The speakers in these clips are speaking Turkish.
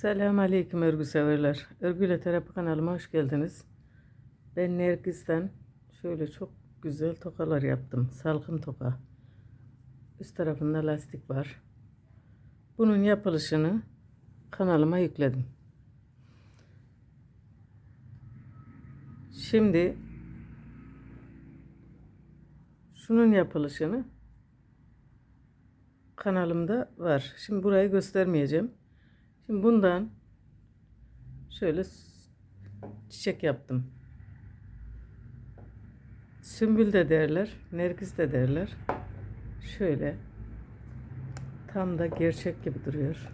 Selamun Aleyküm örgü severler. Örgüyle Terapi kanalıma hoş geldiniz. Ben Nergis'ten şöyle çok güzel tokalar yaptım. Salkım toka. Üst tarafında lastik var. Bunun yapılışını kanalıma yükledim. Şimdi şunun yapılışını kanalımda var. Şimdi burayı göstermeyeceğim. Şimdi bundan şöyle çiçek yaptım. Sümbül de derler, nergis de derler. Şöyle tam da gerçek gibi duruyor.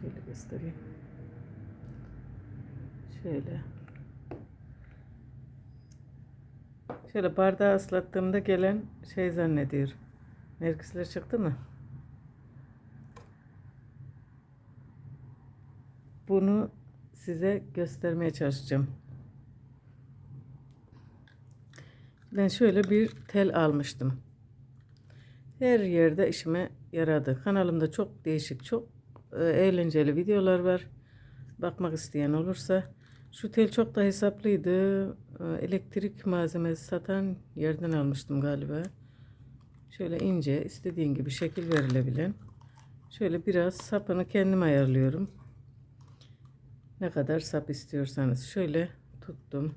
Şöyle göstereyim. Şöyle. Şöyle bardağı ıslattığımda gelen şey zannediyor. Nergisler çıktı mı? Bunu size göstermeye çalışacağım. Ben şöyle bir tel almıştım. Her yerde işime yaradı. Kanalımda çok değişik, çok e, eğlenceli videolar var. Bakmak isteyen olursa. Şu tel çok da hesaplıydı. E, Elektrik malzemesi satan yerden almıştım galiba. Şöyle ince, istediğin gibi şekil verilebilen. Şöyle biraz sapını kendim ayarlıyorum. Ne kadar sap istiyorsanız şöyle tuttum.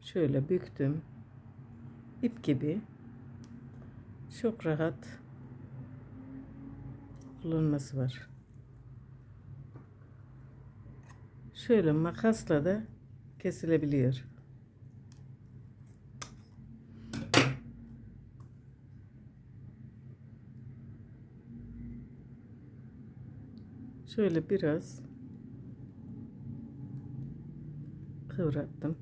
Şöyle büktüm. İp gibi. Çok rahat kullanması var. Şöyle makasla da kesilebiliyor. Şöyle biraz kıvrattım.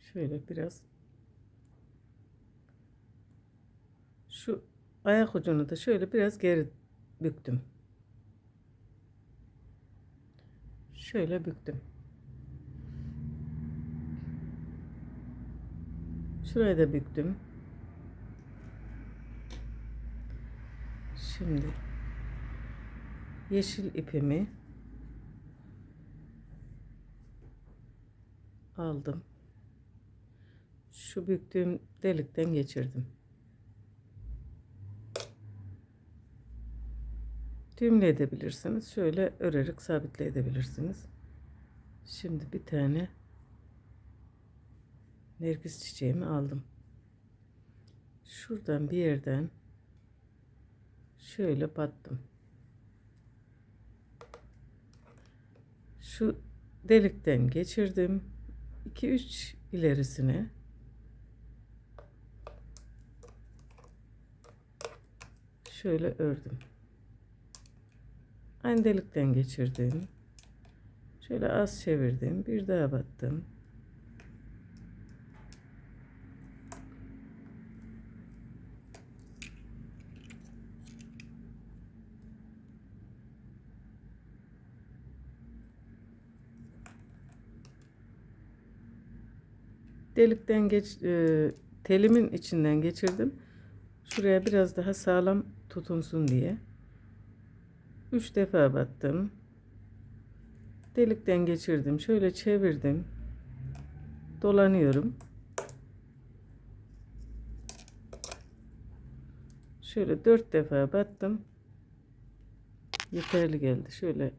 Şöyle biraz şu ayak ucunu da şöyle biraz geri büktüm. Şöyle büktüm. Şurayı da büktüm. Şimdi yeşil ipimi aldım. Şu büktüğüm delikten geçirdim. Düğümle edebilirsiniz. Şöyle örerek sabitleyebilirsiniz. Şimdi bir tane nergis çiçeğimi aldım. Şuradan bir yerden şöyle battım. Şu delikten geçirdim. 2-3 ilerisine şöyle ördüm. Aynı delikten geçirdim. Şöyle az çevirdim. Bir daha battım. Delikten geç e, telimin içinden geçirdim. Şuraya biraz daha sağlam tutunsun diye. Üç defa battım. Delikten geçirdim. Şöyle çevirdim. Dolanıyorum. Şöyle dört defa battım. Yeterli geldi. Şöyle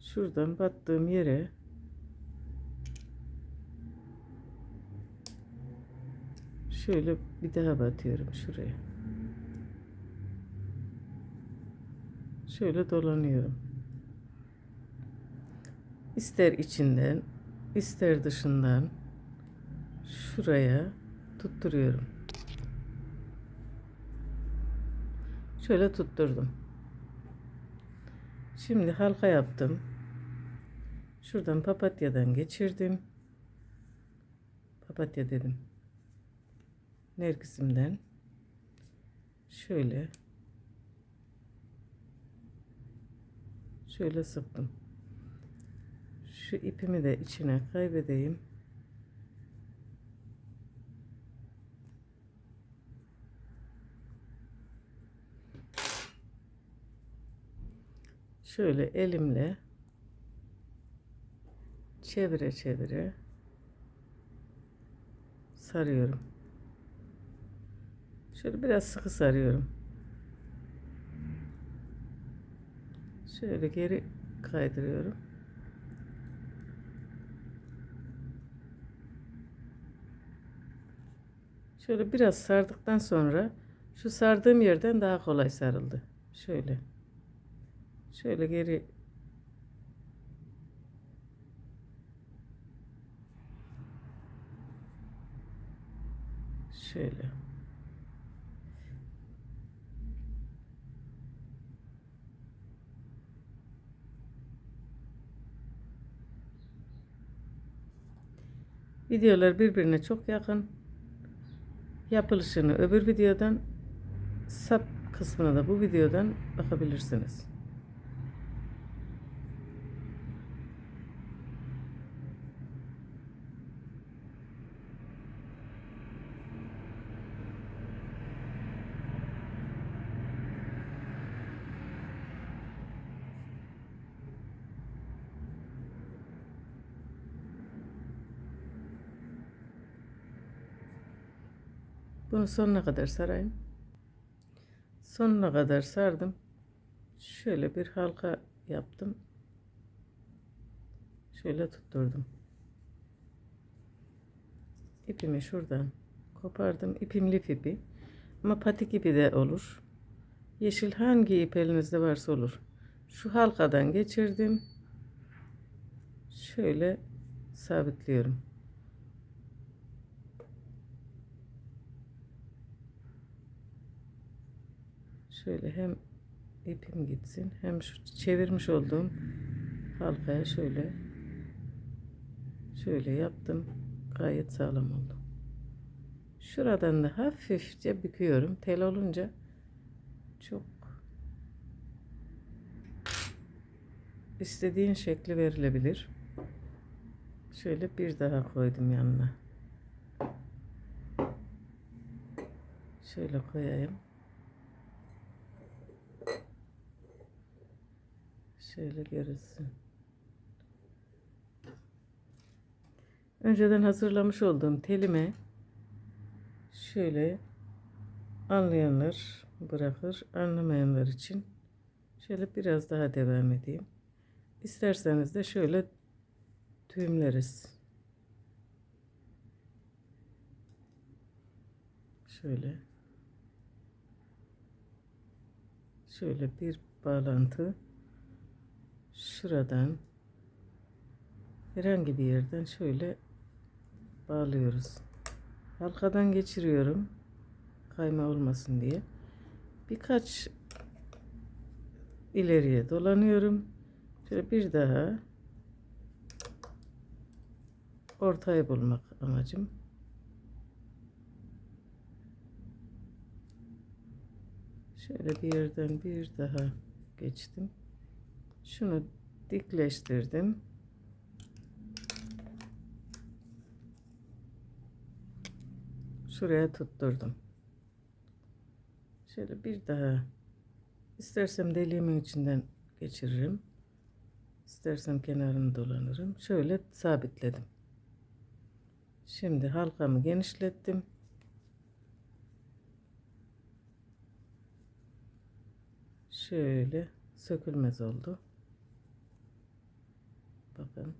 şuradan battığım yere şöyle bir daha batıyorum şuraya. Şöyle dolanıyorum. İster içinden, ister dışından şuraya tutturuyorum. Şöyle tutturdum. Şimdi halka yaptım. Şuradan papatyadan geçirdim. Papatya dedim. Nergisimden şöyle Şöyle sıktım. Şu ipimi de içine kaybedeyim. Şöyle elimle çevire çevire sarıyorum. Şöyle biraz sıkı sarıyorum. Şöyle geri kaydırıyorum. Şöyle biraz sardıktan sonra şu sardığım yerden daha kolay sarıldı. Şöyle. Şöyle geri şöyle. Videolar birbirine çok yakın. Yapılışını öbür videodan, sap kısmına da bu videodan bakabilirsiniz. Bunu sonuna kadar sarayım. Sonuna kadar sardım. Şöyle bir halka yaptım. Şöyle tutturdum. İpimi şuradan kopardım. İpim lif ipi. Ama patik ipi de olur. Yeşil hangi ip elinizde varsa olur. Şu halkadan geçirdim. Şöyle sabitliyorum. Şöyle hem ipim gitsin hem şu çevirmiş olduğum halkaya şöyle şöyle yaptım. Gayet sağlam oldu. Şuradan da hafifçe büküyorum. Tel olunca çok istediğin şekli verilebilir. Şöyle bir daha koydum yanına. Şöyle koyayım. Şöyle görünsün. Önceden hazırlamış olduğum telime şöyle anlayanlar bırakır, anlamayanlar için şöyle biraz daha devam edeyim. İsterseniz de şöyle düğümleriz. Şöyle. Şöyle bir bağlantı şuradan herhangi bir yerden şöyle bağlıyoruz. Halkadan geçiriyorum. Kayma olmasın diye. Birkaç ileriye dolanıyorum. Şöyle bir daha ortayı bulmak amacım. Şöyle bir yerden bir daha geçtim. Şunu dikleştirdim. Şuraya tutturdum. Şöyle bir daha istersem deliğimin içinden geçiririm. İstersem kenarını dolanırım. Şöyle sabitledim. Şimdi halkamı genişlettim. Şöyle sökülmez oldu. Bakın.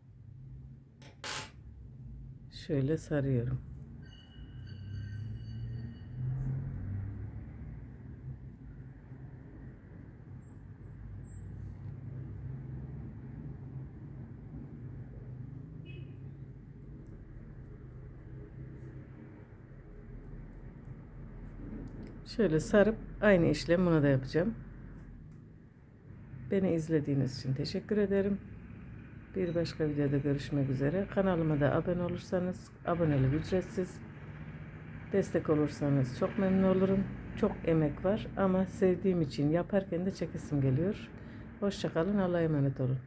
Şöyle sarıyorum. Şöyle sarıp aynı işlemi buna da yapacağım. Beni izlediğiniz için teşekkür ederim. Bir başka videoda görüşmek üzere. Kanalıma da abone olursanız, abonelik ücretsiz. Destek olursanız çok memnun olurum. Çok emek var ama sevdiğim için yaparken de çekesim geliyor. Hoşçakalın. Allah'a emanet olun.